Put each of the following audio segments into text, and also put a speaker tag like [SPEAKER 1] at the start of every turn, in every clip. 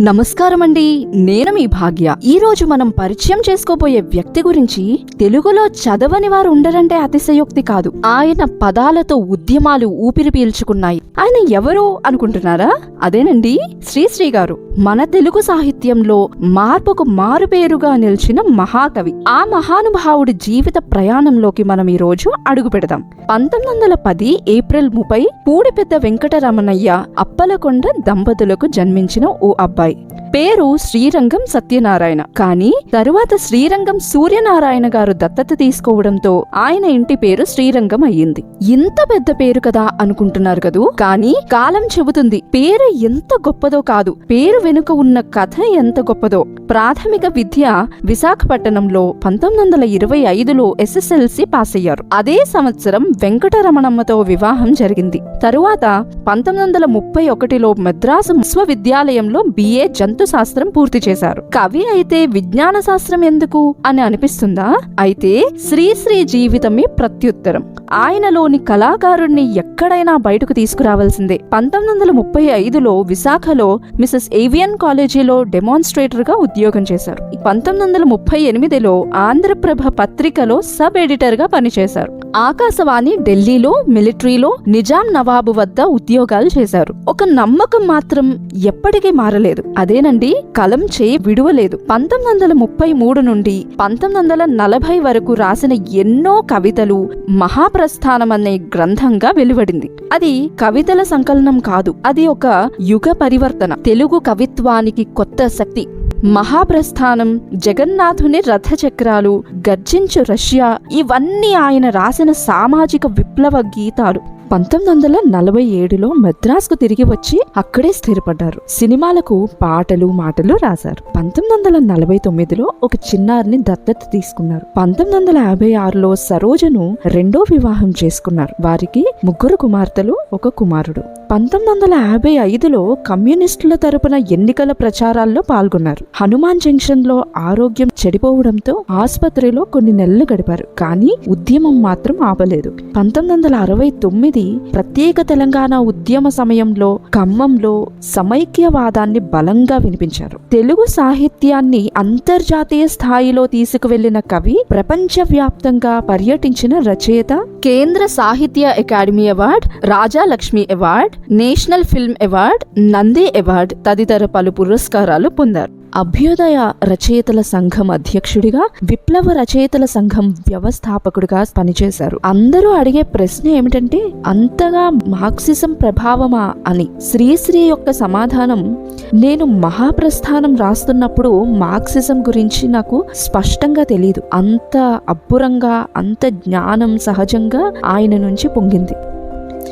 [SPEAKER 1] నమస్కారం అండి నేను మీ భాగ్య. ఈ రోజు మనం పరిచయం చేసుకోబోయే వ్యక్తి గురించి తెలుగులో చదవని వారు ఉండరంటే అతిశయోక్తి కాదు. ఆయన పదాలతో ఉద్యమాలు ఊపిరి పీల్చుకున్నాయి. ఆయన ఎవరు అనుకుంటున్నారా? అదేనండి శ్రీశ్రీ గారు. మన తెలుగు సాహిత్యంలో మార్పుకు మారుపేరుగా నిలిచిన మహాకవి. ఆ మహానుభావుడి జీవిత ప్రయాణంలోకి మనం ఈ రోజు అడుగు పెడదాం. పంతొమ్మిది వందల పది ఏప్రిల్ ముప్పై పూడిపెద్ద వెంకటరమణయ్య అప్పలకొండ దంపతులకు జన్మించిన ఓ అబ్బాయి. పేరు శ్రీరంగం సత్యనారాయణ. కానీ తరువాత శ్రీరంగం సూర్యనారాయణ గారు దత్తత తీసుకోవడంతో ఆయన ఇంటి పేరు శ్రీరంగం అయ్యింది. ఇంత పెద్ద పేరు కదా అనుకుంటున్నారు కదూ? కానీ కాలం చెబుతుంది. పేరు ఎంత గొప్పదో కాదు. పేరు వెనుక ఉన్న కథ ఎంత గొప్పదో. ప్రాథమిక విద్య విశాఖపట్నంలో పంతొమ్మిది వందల ఇరవై ఐదులో ఎస్ఎస్ఎల్సి పాస్ అయ్యారు అదే సంవత్సరం వెంకటరమణమ్మతో వివాహం జరిగింది. తరువాత పంతొమ్మిది వందల ముప్పై ఒకటిలో మద్రాసు విశ్వవిద్యాలయంలో బిఏ జంతు శాస్త్రం పూర్తి చేశారు? కవి అయితే విజ్ఞాన శాస్త్రం ఎందుకు? అని అనిపిస్తుందా? అయితే శ్రీశ్రీ జీవితమే ప్రత్యుత్తరం. ఆయనలోని కళాకారుణ్ణి ఎక్కడైనా బయటకు తీసుకురావాల్సిందే. పంతొమ్మిది వందల ముప్పై ఐదులో విశాఖలో మిసెస్ ఏవియన్ కాలేజీలో డెమాన్స్ట్రేటర్గా ఉద్యోగం చేశారు. పంతొమ్మిది వందల ముప్పై ఎనిమిదిలో ఆంధ్రప్రభ పత్రికలో సబ్ ఎడిటర్గా పనిచేశారు. ఆకాశవాణి ఢిల్లీలో మిలిటరీలో నిజాం నవాబు వద్ద ఉద్యోగాలు చేశారు. ఒక నమ్మకం మాత్రం ఎప్పటికీ మారలేదు. అదేనండి కలం చేయి విడువలేదు. పంతొమ్మిది వందల ముప్పై మూడు నుండి పంతొమ్మిది వందల నలభై వరకు రాసిన ఎన్నో కవితలు మహాప్రస్థానం అనే గ్రంథంగా వెలువడింది. అది కవితల సంకలనం కాదు అది ఒక యుగ పరివర్తన. తెలుగు కవిత్వానికి కొత్త శక్తి. మహాప్రస్థానం జగన్నాథుని రథచక్రాలు గర్జించు రష్యా ఇవన్నీ ఆయన రాసిన సామాజిక విప్లవ గీతాలు. పంతొమ్మిది వందల నలభై ఏడులో మద్రాసుకు తిరిగి వచ్చి అక్కడే స్థిరపడ్డారు. సినిమాలకు పాటలు మాటలు రాశారు. పంతొమ్మిది వందల నలభై తొమ్మిదిలో ఒక చిన్నారిని దత్తత తీసుకున్నారు. పంతొమ్మిది వందల యాభై ఆరులో సరోజను రెండో వివాహం చేసుకున్నారు. వారికి ముగ్గురు కుమార్తెలు ఒక కుమారుడు. పంతొమ్మిది వందల యాభై ఐదులో కమ్యూనిస్టుల తరపున ఎన్నికల ప్రచారాల్లో పాల్గొన్నారు. హనుమాన్ జంక్షన్లో ఆరోగ్యం చెడిపోవడంతో ఆసుపత్రిలో కొన్ని నెలలు గడిపారు. కానీ ఉద్యమం మాత్రం ఆపలేదు. పంతొమ్మిది వందల అరవై తొమ్మిది ప్రత్యేక తెలంగాణ ఉద్యమ సమయంలో ఖమ్మంలో సమైక్యవాదాన్ని బలంగా వినిపించారు. తెలుగు సాహిత్యాన్ని అంతర్జాతీయ స్థాయిలో తీసుకువెళ్ళిన కవి ప్రపంచవ్యాప్తంగా పర్యటించిన రచయిత Kendra Sahitya Akademi award Rajalakshmi award national film award Nandi award తదితర పలు పురస్కారాలు పొందారు. అభ్యుదయ రచయితల సంఘం అధ్యక్షుడిగా విప్లవ రచయితల సంఘం వ్యవస్థాపకుడిగా పనిచేశారు. అందరూ అడిగే ప్రశ్న ఏమిటంటే అంతగా మార్క్సిజం ప్రభావమా అని. శ్రీశ్రీ యొక్క సమాధానం నేను మహాప్రస్థానం రాస్తున్నప్పుడు మార్క్సిజం గురించి నాకు స్పష్టంగా తెలియదు అంత అబ్బురంగా అంత జ్ఞానం సహజంగా ఆయన నుంచి పొంగింది.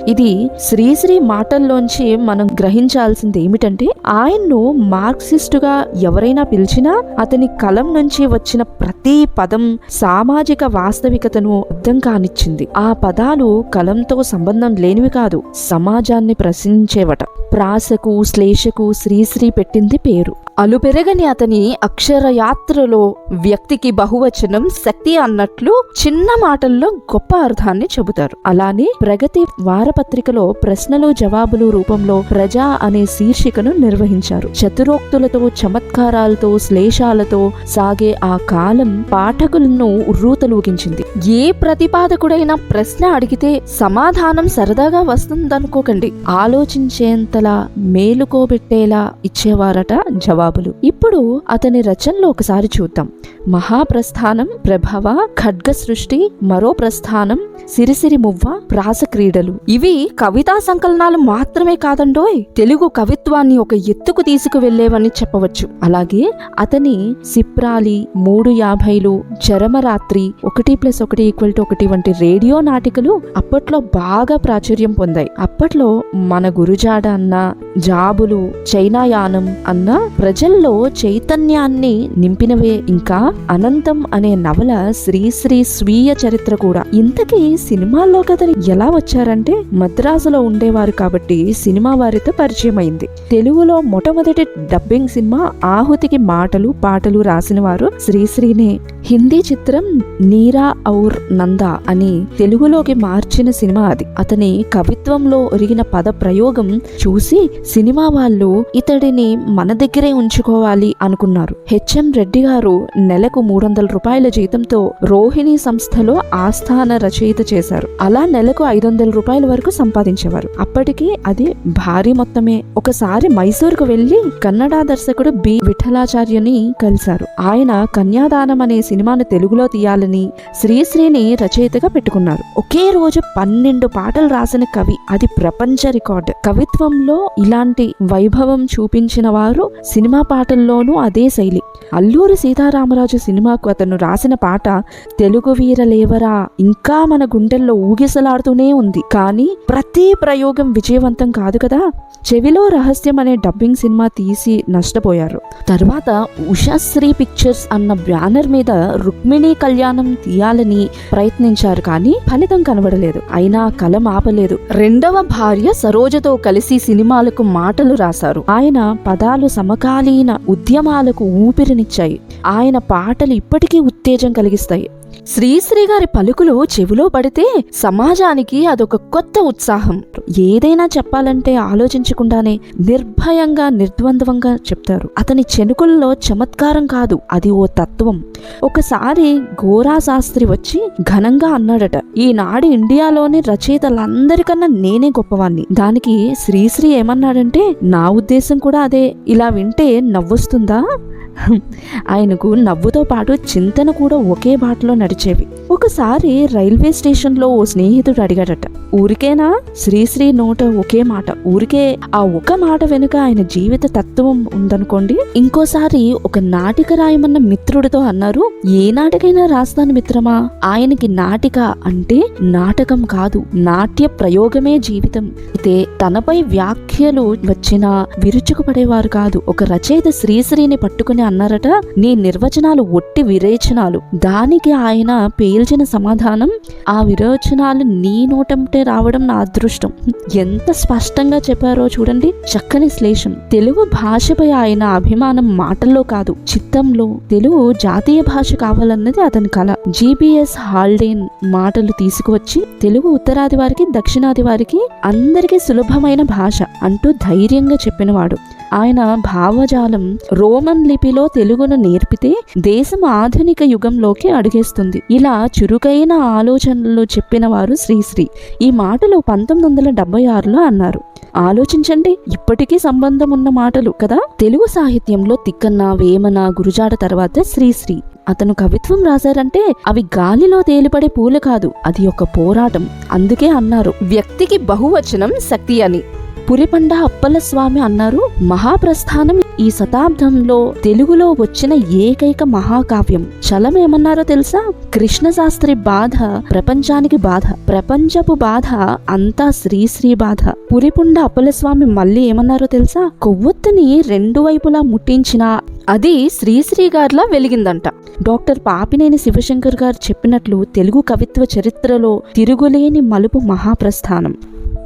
[SPEAKER 1] ఇది శ్రీశ్రీ మాటల్లోంచి మనం గ్రహించాల్సింది ఏమిటంటే ఆయన్ను మార్క్సిస్టుగా ఎవరైనా పిలిచినా అతని కలం నుంచి వచ్చిన ప్రతి పదం సామాజిక వాస్తవికతను అర్థం కానిచ్చింది. ఆ పదాలు కలంతో సంబంధం లేనివి కాదు సమాజాన్ని ప్రశ్నించేవట. ప్రాసకు శ్లేషకు శ్రీశ్రీ పెట్టింది పేరు. అలుపెరగని అతని అక్షరయాత్రలో వ్యక్తికి బహువచనం శక్తి అన్నట్లు చిన్న మాటల్లో గొప్ప అర్థాన్ని చెబుతారు. అలానే ప్రగతి వారపత్రికలో ప్రశ్నలు జవాబులు రూపంలో ప్రజా అనే శీర్షికను నిర్వహించారు. చతురోక్తులతో చమత్కారాలతో శ్లేషాలతో సాగే ఆ కాలం పాఠకులను ఉర్రూతలూగించింది. ఏ ప్రతిపాదకుడైనా ప్రశ్న అడిగితే సమాధానం సరదాగా వస్తుందనుకోకండి. ఆలోచించేంత చేసేలా మేలుకోబెట్టేలా ఇచ్చేవారట జవాబులు. ఇప్పుడు అతని రచనలో ఒకసారి చూద్దాం. మహాప్రస్థానం ప్రభవ ఖడ్గ సృష్టి మరో ప్రస్థానం సిరిసిరి మువ్వ ప్రాస క్రీడలు. ఇవి కవితా సంకలనాలు మాత్రమే కాదండోయ్. తెలుగు కవిత్వాన్ని ఒక ఎత్తుకు తీసుకువెళ్ళేవని చెప్పవచ్చు. అలాగే అతని సిప్రాలి మూడు యాభైలు చరమరాత్రి ఒకటి ప్లస్ ఒకటి ఈక్వల్ టు ఒకటి వంటి రేడియో నాటికలు అప్పట్లో బాగా ప్రాచుర్యం పొందాయి. అప్పట్లో మన గురుజాడ అన్న జాబులు చైనాయానం అన్న ప్రజల్లో చైతన్యాన్ని నింపినవే ఇంకా అనంతం అనే నవల శ్రీశ్రీ స్వీయ చరిత్ర కూడా. ఇంతకీ సినిమాల్లో కథలు ఎలా వచ్చారంటే మద్రాసులో ఉండేవారు కాబట్టి సినిమా వారితో పరిచయం అయింది తెలుగులో మొట్టమొదటి డబ్బింగ్ సినిమా ఆహుతికి మాటలు పాటలు రాసిన వారు శ్రీశ్రీనే హిందీ చిత్రం నీరా ఔర్ నందా అని తెలుగులోకి మార్చిన సినిమా అది. అతని కవిత్వంలో ఒరిగిన పద ప్రయోగం చూసి సినిమా వాళ్ళు ఇతడిని మన దగ్గరే ఉంచుకోవాలి అనుకున్నారు. హెచ్ఎం రెడ్డి గారు నెల నెలకు మూడు వందల రూపాయల జీతంతో రోహిణి సంస్థలో ఆస్థాన రచయిత చేశారు. అలా నెలకు ఐదు వందల రూపాయల వరకు సంపాదించేవారు. అప్పటికి అది భారీ మొత్తమే. ఒకసారి మైసూరుకు వెళ్ళి కన్నడ దర్శకుడు బి. విఠలాచార్యని కలిశారు. ఆయన కన్యాదానం అనే సినిమాను తెలుగులో తీయాలని శ్రీశ్రీని రచయితగా పెట్టుకున్నారు. ఒకే రోజు పన్నెండు పాటలు రాసిన కవి. అది ప్రపంచ రికార్డ్. కవిత్వంలో ఇలాంటి వైభవం చూపించిన వారు సినిమా పాటల్లోనూ అదే శైలి. అల్లూరి సీతారామరాజు సినిమాకు అతను రాసిన పాట తెలుగు వీరలేవరా ఇంకా మన గుండెల్లో ఊగిసలాడుతూనే ఉంది. కానీ ప్రతి ప్రయోగం విజయవంతం కాదు కదా? చెవిలో రహస్యం అనే డబ్బింగ్ సినిమా తీసి నష్టపోయారు. తర్వాత ఉషాశ్రీ పిక్చర్స్ అన్న బ్యానర్ మీద రుక్మిణి కళ్యాణం తీయాలని ప్రయత్నించారు కానీ ఫలితం కనబడలేదు. అయినా కలం ఆపలేదు. రెండవ భార్య సరోజతో కలిసి సినిమాలకు మాటలు రాశారు. ఆయన పదాలు సమకాలీన ఉద్యమాలకు ఊపిరినిచ్చాయి. ఆయన పాటలు ఇప్పటికీ ఉత్తేజం కలిగిస్తాయి. శ్రీశ్రీ గారి పలుకులు చెవిలో పడితే సమాజానికి అదొక కొత్త ఉత్సాహం. ఏదైనా చెప్పాలంటే ఆలోచించకుండానే నిర్భయంగా నిర్ద్వంద్వంగా చెప్తారు. అతని చెనుకుల్లో చమత్కారం కాదు అది ఓ తత్వం. ఒకసారి గోరా శాస్త్రి వచ్చి ఘనంగా అన్నాడట ఈనాడు ఇండియాలోని రచయితలందరికన్నా నేనే గొప్పవాణ్ణి. దానికి శ్రీశ్రీ ఏమన్నాడంటే నా ఉద్దేశం కూడా అదే. ఇలా వింటే నవ్వొస్తుందా? ఆయనకు నవ్వుతో పాటు చింతన కూడా ఒకే బాటలో నడిచేవి. ఒకసారి రైల్వే స్టేషన్లో ఓ స్నేహితుడు అడిగాడట ఊరికేనా? శ్రీశ్రీ నోట ఒకే మాట ఊరికే ఆ ఒక మాట వెనుక ఆయన జీవిత తత్వం ఉందనుకోండి? ఇంకోసారి ఒక నాటిక రాయమన్న మిత్రుడితో అన్నారు ఏ నాటికైనా రాస్తాను మిత్రమా? ఆయనకి నాటిక అంటే నాటకం కాదు నాట్య ప్రయోగమే జీవితం. అయితే తనపై వ్యాఖ్యలు వచ్చినా విరుచుకుపడేవారు కాదు. ఒక రచయిత శ్రీశ్రీని పట్టుకుని అన్నారట నీ నిర్వచనాలు ఒట్టి విరేచనాలు. దానికి ఆయన పేరు మిగిల్చిన సమాధానం ఆ విరోచనాలు నీ నోటంటే రావడం నా అదృష్టం. ఎంత స్పష్టంగా చెప్పారో చూడండి. చక్కని శ్లేషం. తెలుగు భాషపై ఆయన అభిమానం మాటల్లో కాదు చిత్తంలో. తెలుగు జాతీయ భాష కావాలన్నది అతని కళ జీపీఎస్ హాల్డేన్ మాటలు తీసుకువచ్చి తెలుగు ఉత్తరాది వారికి దక్షిణాది వారికి అందరికీ సులభమైన భాష అంటూ ధైర్యంగా చెప్పినవాడు. ఆయన భావజాలం రోమన్ లిపిలో తెలుగును నేర్పితే దేశం ఆధునిక యుగంలోకి అడుగేస్తుంది. ఇలా చురుకైన ఆలోచనలు చెప్పిన వారు శ్రీశ్రీ. ఈ మాటలు పంతొమ్మిది వందల డెబ్బై ఆరులో అన్నారు. ఆలోచించండి ఇప్పటికీ సంబంధం ఉన్న మాటలు కదా? తెలుగు సాహిత్యంలో తిక్కన్న వేమన గురుజాడ తర్వాత శ్రీశ్రీ. అతను కవిత్వం రాశారంటే అవి గాలిలో తేలిపడే పూలు కాదు అది ఒక పోరాటం. అందుకే అన్నారు వ్యక్తికి బహువచనం శక్తి అని. పురిపండ అప్పలస్వామి అన్నారు మహాప్రస్థానం ఈ శతాబ్దంలో తెలుగులో వచ్చిన ఏకైక మహాకావ్యం. చలం ఏమన్నారో తెలుసా? కృష్ణశాస్త్రి బాధ ప్రపంచానికి బాధ. ప్రపంచపు బాధ అంతా శ్రీశ్రీ బాధ. పురిపుండ అప్పలస్వామి మళ్ళీ ఏమన్నారో తెలుసా? కొవ్వొత్తుని రెండు వైపులా ముట్టించిన అది శ్రీశ్రీ గారిలా వెలిగిందంట. డాక్టర్ పాపినేని శివశంకర్ గారు చెప్పినట్లు తెలుగు కవిత్వ చరిత్రలో తిరుగులేని మలుపు మహాప్రస్థానం.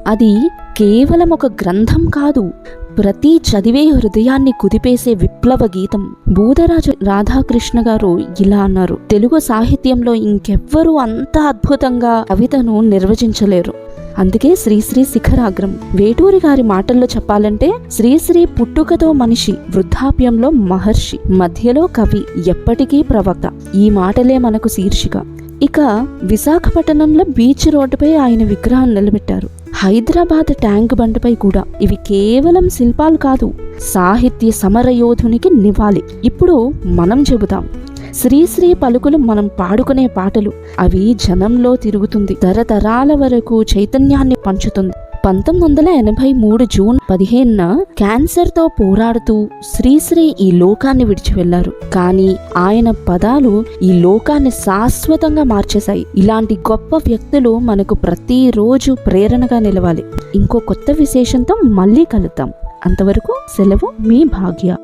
[SPEAKER 1] అది కేవలం ఒక గ్రంథం కాదు. ప్రతి చదివే హృదయాన్ని కుదిపేసే విప్లవ గీతం. బూదరాజు రాధాకృష్ణ గారు ఇలా అన్నారు. తెలుగు సాహిత్యంలో ఇంకెవ్వరూ అంత అద్భుతంగా కవితను నిర్వచించలేరు. అందుకే శ్రీశ్రీ శిఖరాగ్రం. వేటూరి గారి మాటల్లో చెప్పాలంటే శ్రీశ్రీ పుట్టుకతో మనిషి వృద్ధాప్యంలో మహర్షి మధ్యలో కవి ఎప్పటికీ ప్రవక్త. ఈ మాటలే మనకు శీర్షిక. ఇక విశాఖపట్నంలో బీచ్ రోడ్డుపై ఆయన విగ్రహం నిలబెట్టారు. హైదరాబాద్ ట్యాంక్ బండపై కూడా ఇవి కేవలం శిల్పాలు కాదు సాహిత్య సమరయోధునికి నివాలి ఇప్పుడు మనం చెబుతాం శ్రీశ్రీ పలుకులు మనం పాడుకునే పాటలు అవి జనంలో తిరుగుతుంది తరతరాల వరకు చైతన్యాన్ని పంచుతుంది. పంతొమ్మిది వందల ఎనభై మూడు జూన్ పదిహేనున క్యాన్సర్తో పోరాడుతూ శ్రీశ్రీ ఈ లోకాన్ని విడిచి వెళ్ళారు కానీ ఆయన పదాలు ఈ లోకాన్ని శాశ్వతంగా మార్చేశాయి. ఇలాంటి గొప్ప వ్యక్తులు మనకు ప్రతిరోజు ప్రేరణగా నిలవాలి. ఇంకో కొత్త విశేషంతో మళ్ళీ కలుద్దాం. అంతవరకు సెలవు మీ భాగ్య.